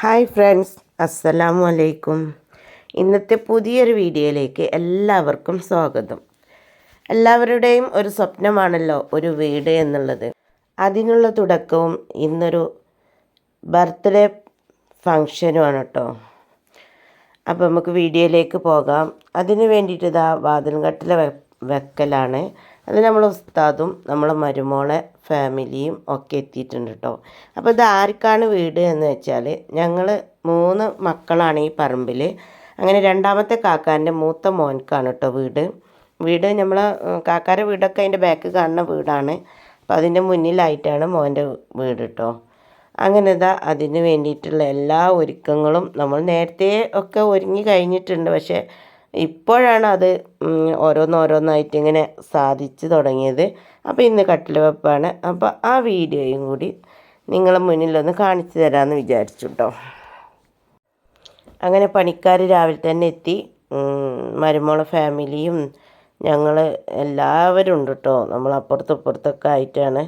Hi friends അസ്സലാമു അലൈക്കും ഇന്നത്തെ പുതിയൊരു വീഡിയോയിലേക്ക് എല്ലാവർക്കും സ്വാഗതം. എല്ലാവരുടെയും ഒരു സ്വപ്നമാണല്ലോ ഒരു വീട് എന്നുള്ളത്. അതിനുള്ള തുടക്കവും ഇന്നൊരു ബർത്ത്ഡേ ഫങ്ഷനുമാണ് കേട്ടോ. അപ്പോൾ നമുക്ക് വീഡിയോയിലേക്ക് പോകാം. അതിന് വേണ്ടിയിട്ട് ഇതാ വാതിൽകട്ടിലെ വെ വെക്കലാണ്. അത് നമ്മൾ ഉസ്താദും നമ്മളെ മരുമോളെ ഫാമിലിയും ഒക്കെ എത്തിയിട്ടുണ്ട് കേട്ടോ അപ്പോൾ ഇത് ആർക്കാണ് വീട് എന്ന് വെച്ചാൽ ഞങ്ങൾ മൂന്ന് മക്കളാണ് ഈ പറമ്പിൽ അങ്ങനെ രണ്ടാമത്തെ കാക്കാന്റെ മൂത്ത മോൻക്കാണ് കേട്ടോ വീട്. വീട് നമ്മൾ കാക്കാരുടെ വീടൊക്കെ അതിന്റെ ബാക്ക് കാണുന്ന വീടാണ്. അപ്പോൾ അതിന്റെ മുന്നിലായിട്ടാണ് മോന്റെ വീട് കേട്ടോ അങ്ങനെ ഇതാ അതിന് വേണ്ടിയിട്ടുള്ള എല്ലാ ഒരുക്കങ്ങളും നമ്മൾ നേരത്തെ ഒക്കെ ഒരുങ്ങി കഴിഞ്ഞിട്ടുണ്ട്. പക്ഷേ ഇപ്പോഴാണ് അത് ഓരോന്നോരോന്നായിട്ട് ഇങ്ങനെ സാധിച്ചു തുടങ്ങിയത്. അപ്പോൾ ഇന്ന് കട്ടിൽ വെപ്പാണ്. അപ്പോൾ ആ വീഡിയോയും കൂടി നിങ്ങളെ മുന്നിലൊന്ന് കാണിച്ചു തരാമെന്ന് വിചാരിച്ചു കേട്ടോ അങ്ങനെ പണിക്കാർ രാവിലെ തന്നെ എത്തി. മരുമോളെ ഫാമിലിയും ഞങ്ങൾ എല്ലാവരും ഉണ്ട് കേട്ടോ നമ്മൾ അപ്പുറത്തും ഇപ്പുറത്തൊക്കെ ആയിട്ടാണ്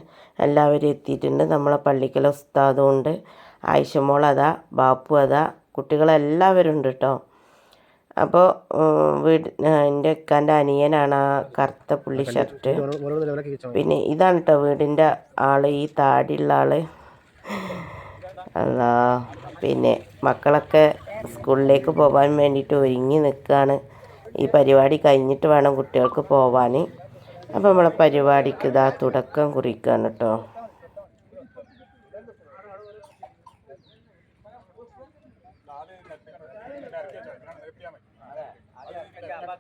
എല്ലാവരും എത്തിയിട്ടുണ്ട്. നമ്മളെ പള്ളിക്കല ഉസ്താദും ഉണ്ട്. ആയിഷമോൾ അതാ ബാപ്പു അതാ കുട്ടികളെല്ലാവരും ഉണ്ട് കേട്ടോ അപ്പോൾ വീട് എന്റെ ഇക്കാന്റെ അനിയനാണ് ആ കറുത്ത പുള്ളി ഷർട്ട് പിന്നെ ഇതാണ് കേട്ടോ വീടിന്റെ ആൾ ഈ താടിയുള്ള ആൾ. അതാ പിന്നെ മക്കളൊക്കെ സ്കൂളിലേക്ക് പോകാൻ വേണ്ടിയിട്ട് ഒരുങ്ങി നിൽക്കുകയാണ് ഈ പരിപാടി കഴിഞ്ഞിട്ട് വേണം കുട്ടികൾക്ക് പോവാൻ അപ്പോൾ നമ്മളെ പരിപാടിക്ക് ഇതാ തുടക്കം കുറിക്കുകയാണ് കേട്ടോ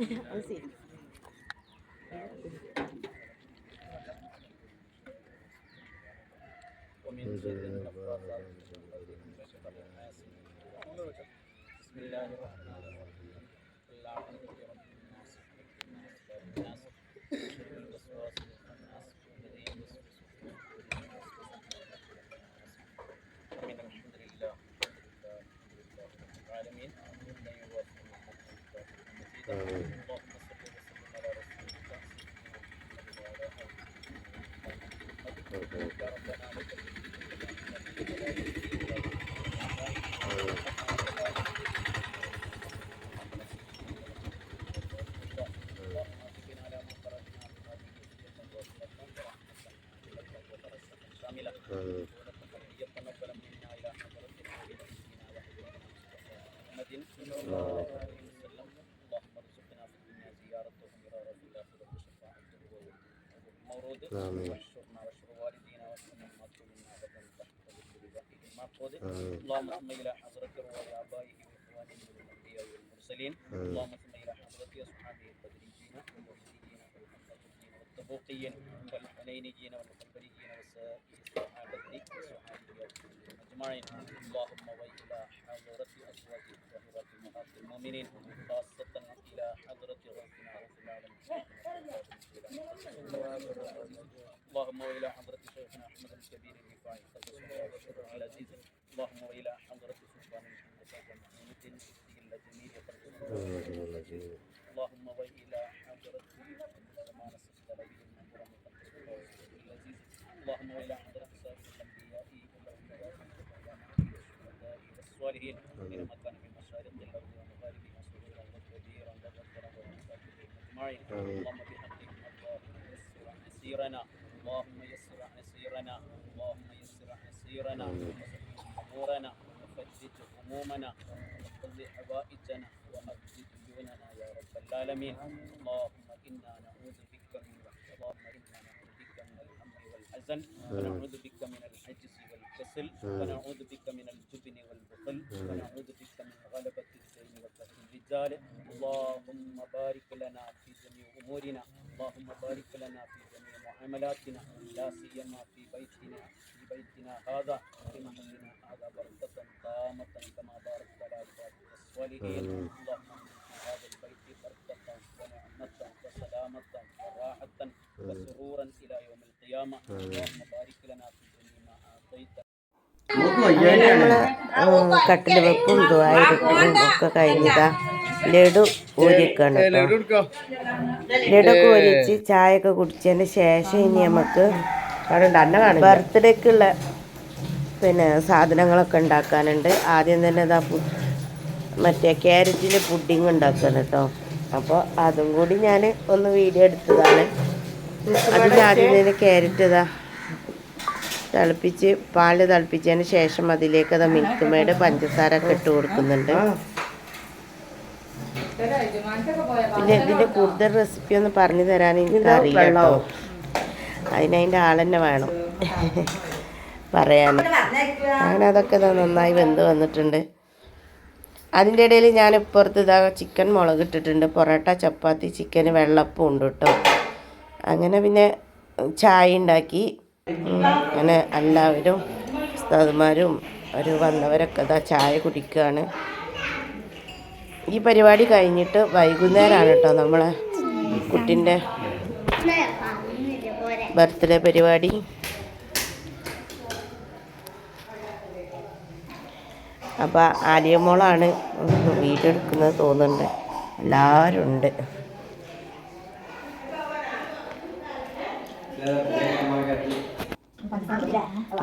نسيت ومن سوء النفاثات بسم الله الرحمن الرحيم اللهم صل الى المرسلين. إيه. اللهم صل على حضرة أصحابه البدريين والمرسلين والمحمدين والطبوقيين والحنينيين والمقبريين وسائر صحابته وصحابه أجمعين. اللهم وإلى حضرة أزواج الطاهرات أمهات المؤمنين خاصة إلى حضرة ربنا رب العالمين. اللهم وإلى حضرة شيخنا أحمد الكبير الرفاعي قدس الله العزيز. اللهم وإلى اللهم وي إلى حضره ما نصرت عليه المنبر المقدس والعزيز اللهم وي إلى حضره سائر الانبياء والاولياء والشهداء والصالحين انما كان من مشارق الأرض ومغاربها سرورا وكبيرا وذكرا ومساجدهم اجمعين اللهم بحقهم اللهم يسر عن سيرنا اللهم يسر عن سيرنا اللهم يسر عن سيرنا. وسلم امورنا وفتت همومنا وقضي حوائجنا وأجد ديوننا يا رب العالمين. اللهم إنا نعوذ بك من اللهم إنا نعوذ بك من الهم والحزن ونعوذ بك من العجز والكسل ونعوذ بك من الجبن والبخل ونعوذ بك من غلبة الدين وقهر الرجال. اللهم بارك لنا في جميع أمورنا. اللهم بارك لنا في جميع معاملاتنا لا سيما في بيتنا في بيتنا هذا في محلنا هذا بركة تامة كما باركت على عبادك الصالحين اللهم اجعل في هذا البيت بركة ونعمة وسلامة وراحة وسرورا إلى يوم القيامة اللهم بارك لنا في جميع ما أعطيت നമ്മൾ കട്ടിൽ വെപ്പും ദ്വായിരിക്കും ഒക്കെ കഴിഞ്ഞതാ ലഡു ഊരിക്കാണ് കേട്ടോ ലഡു ഒലിച്ച് ചായയൊക്കെ ചായ ഒക്കെ കുടിച്ചതിന് ശേഷം ഇനി നമുക്ക് ബർത്ത്ഡേക്കുള്ള പിന്നെ സാധനങ്ങളൊക്കെ ഉണ്ടാക്കാനുണ്ട്. ആദ്യം തന്നെ ഇതാ മറ്റേ ക്യാരറ്റിന്റെ പുഡിങ് ഉണ്ടാക്കണം കേട്ടോ. അപ്പോൾ അതും കൂടി ഞാൻ ഒന്ന് വീഡിയോ എടുത്തതാണ്. അതിന് ആദ്യം തന്നെ ക്യാരറ്റ് ഇതാ തിളപ്പിച്ച് പാൽ തിളപ്പിച്ചതിന് ശേഷം അതിലേക്ക് അത് മിൽക്ക് മേഡ് പഞ്ചസാര ഒക്കെ ഇട്ട് കൊടുക്കുന്നുണ്ട്. പിന്നെ ഇതിന്റെ കൂടുതൽ റെസിപ്പി ഒന്ന് പറഞ്ഞു തരാൻ എനിക്ക് അറിയാമോ അതിനതിന്റെ ആളെന്നെ വേണം. പറയാൻ. അങ്ങനെ അതൊക്കെ നന്നായി വെന്ത് വന്നിട്ടുണ്ട്. അതിന്റെ ഇടയിൽ ഞാൻ ഇപ്പുറത്ത് ഇതാ ചിക്കൻ മുളക് ഇട്ടിട്ടുണ്ട്. പൊറോട്ട ചപ്പാത്തി ചിക്കന് വെള്ളപ്പം ഉണ്ട് കേട്ടോ. അങ്ങനെ പിന്നെ ചായ ഉണ്ടാക്കി. അങ്ങനെ എല്ലാവരും ഉസ്താദ്മാരും ഒരു വന്നവരൊക്കെ ഇതാ ചായ കുടിക്കുകയാണ് ഈ പരിപാടി കഴിഞ്ഞിട്ട് വൈകുന്നേരമാണ് കേട്ടോ നമ്മളെ കുട്ടിന്റെ ബർത്ത്ഡേ പരിപാടി. അപ്പോൾ ആലിയമോളാണ് വീഡിയോ എടുക്കുന്നത് തോന്നുന്നുണ്ട്. എല്ലാവരും ഉണ്ട്.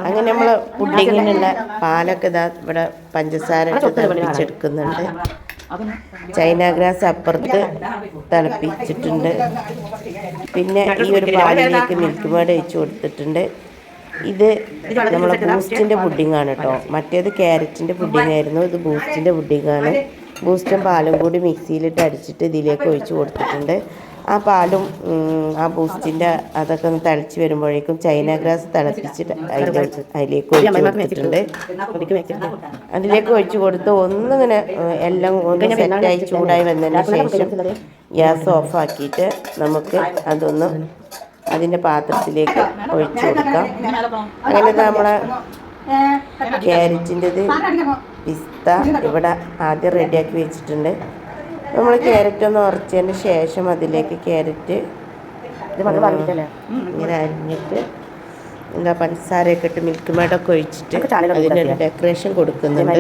അങ്ങനെ നമ്മൾ പുഡിങ്ങിനുള്ള പാലൊക്കെ ഇതാ ഇവിടെ പഞ്ചസാര തിളപ്പിച്ചെടുക്കുന്നുണ്ട്. ചൈന ഗ്രാസ് അപ്പുറത്ത് തിളപ്പിച്ചിട്ടുണ്ട്. പിന്നെ ഈ ഒരു പാലിലേക്ക് മിൽക്ക് മേഡ് വെച്ച് കൊടുത്തിട്ടുണ്ട്. ഇത് നമ്മളെ ബൂസ്റ്റിന്റെ ആണ് കേട്ടോ. മറ്റേത് ക്യാരറ്റിന്റെ പുഡിംഗ് ആയിരുന്നു ഇത് ബൂസ്റ്റിന്റെ ആണ് ബൂസ്റ്റും പാലും കൂടി മിക്സിയിലിട്ട് അടിച്ചിട്ട് ഇതിലേക്ക് ഒഴിച്ച് കൊടുത്തിട്ടുണ്ട്. ആ പാലും ആ ബൂസ്റ്റിന്റെ അതൊക്കെ ഒന്ന് തിളച്ച് വരുമ്പോഴേക്കും ചൈന ഗ്രാസ് തിളപ്പിച്ചിട്ട് അതിന്റെ അതിലേക്ക് ഒഴിച്ച് കൊടുത്തിട്ടുണ്ട്. അതിലേക്ക് ഒഴിച്ച് കൊടുത്ത് ഒന്നിങ്ങനെ എല്ലാം ഒന്ന് സെറ്റായി ചൂടായി വന്നതിന് ശേഷം ഗ്യാസ് ഓഫാക്കിയിട്ട് നമുക്ക് അതൊന്ന് അതിന്റെ പാത്രത്തിലേക്ക് ഒഴിച്ച് കൊടുക്കാം. അങ്ങനെ നമ്മളെ ക്യാരറ്റിന്റെത് പിസ്ത ഇവിടെ ആദ്യം റെഡിയാക്കി വെച്ചിട്ടുണ്ട്. നമ്മൾ ക്യാരറ്റ് ഒന്ന് ഉറച്ചതിന് ശേഷം അതിലേക്ക് ക്യാരറ്റ് ഇങ്ങനെ അരിഞ്ഞിട്ട് എന്താ പഞ്ചസാരയൊക്കെ ഇട്ട് മിൽക്ക് മേഡൊക്കെ ഒഴിച്ചിട്ട് അതിനൊരു ഡെക്കറേഷൻ കൊടുക്കുന്നുണ്ട്.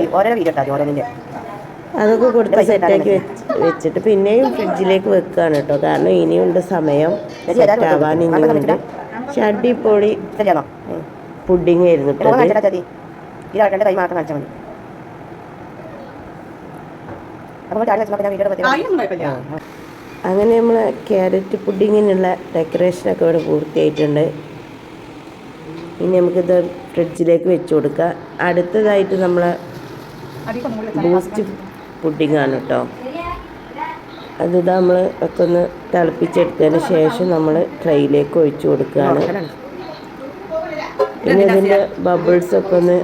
അതൊക്കെ കൊടുത്ത് സെറ്റാക്കി വെച്ച് വെച്ചിട്ട് പിന്നെയും ഫ്രിഡ്ജിലേക്ക് വെക്കുകയാണ് കേട്ടോ. കാരണം ഇനിയുണ്ട് സമയം. സെറ്റാവാൻ ഇനിയുണ്ട്. പക്ഷെ അടിപൊളി ശരിയാണോ? പുഡിങ് ആയിരുന്നു കേട്ടോ മുഖം ഇത്. കാണിച്ചാൽ മതി ഇത് രണ്ട് കൈ മാത്രം കാണിച്ചാൽ മതി അപ്പോൾ ചാടി വെച്ചപ്പോൾ ഞാൻ വീഡിയോ അങ്ങനെ നമ്മൾ ക്യാരറ്റ് പുഡിങ്ങിനുള്ള ഡെക്കറേഷനൊക്കെ ഇവിടെ പൂർത്തിയായിട്ടുണ്ട്. ഇനി നമുക്കിത് ഫ്രിഡ്ജിലേക്ക് വെച്ച് കൊടുക്കാം. അടുത്തതായിട്ട് നമ്മൾ ബൂസ്റ്റ് പുഡിങ്ങാണ് കേട്ടോ. അതിത് നമ്മൾ ഒക്കെ ഒന്ന് തിളപ്പിച്ചെടുത്തതിന് ശേഷം നമ്മൾ ട്രെയിലേക്ക് ഒഴിച്ചു കൊടുക്കുകയാണ്. പിന്നെ ഇതിന്റെ ബബിൾസ് ഒക്കെ ഒന്ന്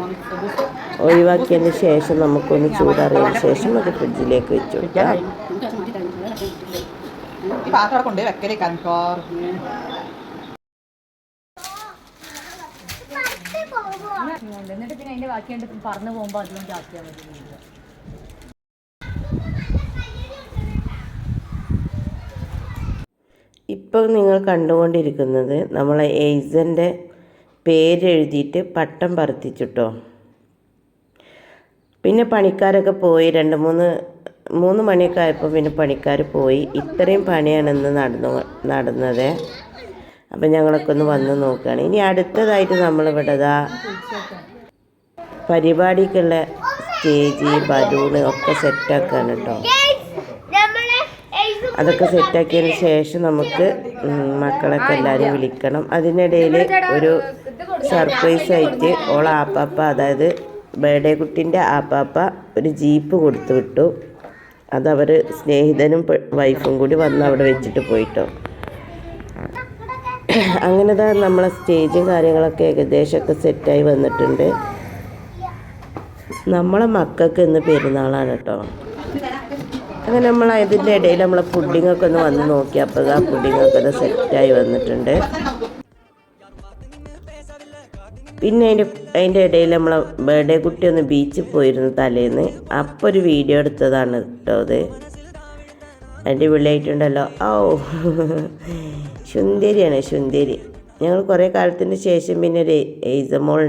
ഒഴിവാക്കിയതിന് ശേഷം നമുക്കൊന്ന് ചൂടാറിയതിന് ശേഷം അത് ഫ്രിഡ്ജിലേക്ക് വെച്ചു കൊടുക്കാം. കൺഫോർ എന്നിട്ട് പിന്നെ അതിന്റെ ബാക്കി കണ്ട് പറന്നു പോകുമ്പോ അതുകൊണ്ട് ആക്കിയാൽ മതി. ഇപ്പോൾ നിങ്ങൾ കണ്ടുകൊണ്ടിരിക്കുന്നത് നമ്മളെ എയ്സന്റെ പേരെഴുതിയിട്ട് പട്ടം പറത്തിച്ചിട്ടോ? പിന്നെ പണിക്കാരൊക്കെ പോയി രണ്ട് മൂന്ന് മൂന്ന് മണിയൊക്കെ ആയപ്പോൾ പിന്നെ പണിക്കാർ പോയി. ഇത്രയും പണിയാണ് ഇന്ന് നടന്നു നടന്നത്. അപ്പം ഞങ്ങളൊക്കെ ഒന്ന് വന്ന് നോക്കുകയാണ് ഇനി അടുത്തതായിട്ട് നമ്മളിവിടെ ഇതാ പരിപാടിക്കുള്ള സ്റ്റേജ് ബലൂൺ ഒക്കെ സെറ്റാക്കാണ് കേട്ടോ അതൊക്കെ സെറ്റാക്കിയതിന് ശേഷം നമുക്ക് മക്കളൊക്കെ എല്ലാവരും വിളിക്കണം. അതിനിടയിൽ ഒരു സർപ്രൈസ് ആയിട്ട് ഓള ആപ്പാപ്പ അതായത് ബർത്ത്ഡേ കുട്ടിന്റെ ആപ്പാപ്പ ഒരു ജീപ്പ് കൊടുത്തു വിട്ടു. അതവർ സ്നേഹിതനും വൈഫും കൂടി വന്ന് അവിടെ വെച്ചിട്ട് പോയിട്ടോ. അങ്ങനെ തന്നെ നമ്മളെ സ്റ്റേജും കാര്യങ്ങളൊക്കെ ഏകദേശമൊക്കെ സെറ്റായി വന്നിട്ടുണ്ട്. നമ്മളെ മക്കൾക്ക് ഇന്ന് പെരുന്നാളാണ് കേട്ടോ. അങ്ങനെ നമ്മൾ അതിന്റെ ഇടയിൽ നമ്മളെ പുഡിങ്ങൊക്കെ ഒന്ന് വന്ന് നോക്കിയപ്പോൾ ആ പുഡിങ്ങൊക്കെ ഒന്ന് സെറ്റായി വന്നിട്ടുണ്ട്. പിന്നെ അതിന്റെ അതിന്റെ ഇടയിൽ നമ്മളെ ബർത്ത്ഡേ കുട്ടി ഒന്ന് ബീച്ചിൽ പോയിരുന്നു തലേന്ന്. അപ്പോൾ ഒരു വീഡിയോ എടുത്തതാണ് കേട്ടോ അത്. അടിപൊളിയായിട്ടുണ്ടല്ലോ. ഓ ശുന്തിരിയാണ് ശുന്തിരി ഞങ്ങൾ കുറേ കാലത്തിന് ശേഷം പിന്നെ ഒരു എയ്സമോൾ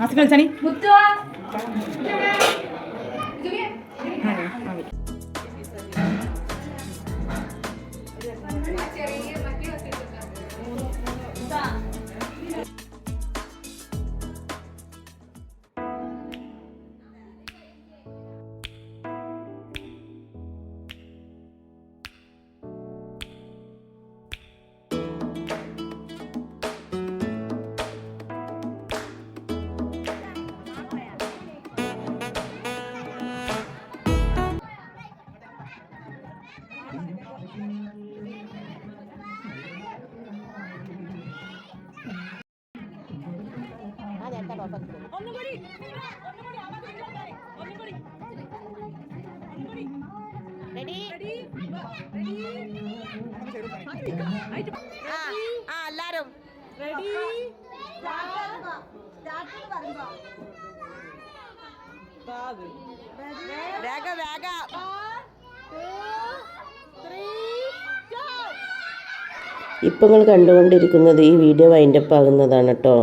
हसगल सनी मुत्तवा ഉണ്ടായതാ വേഗ വേഗ. ഇപ്പം നിങ്ങൾ കണ്ടുകൊണ്ടിരിക്കുന്നത് ഈ വീഡിയോ വൈൻഡപ്പ് ആകുന്നതാണ് കേട്ടോ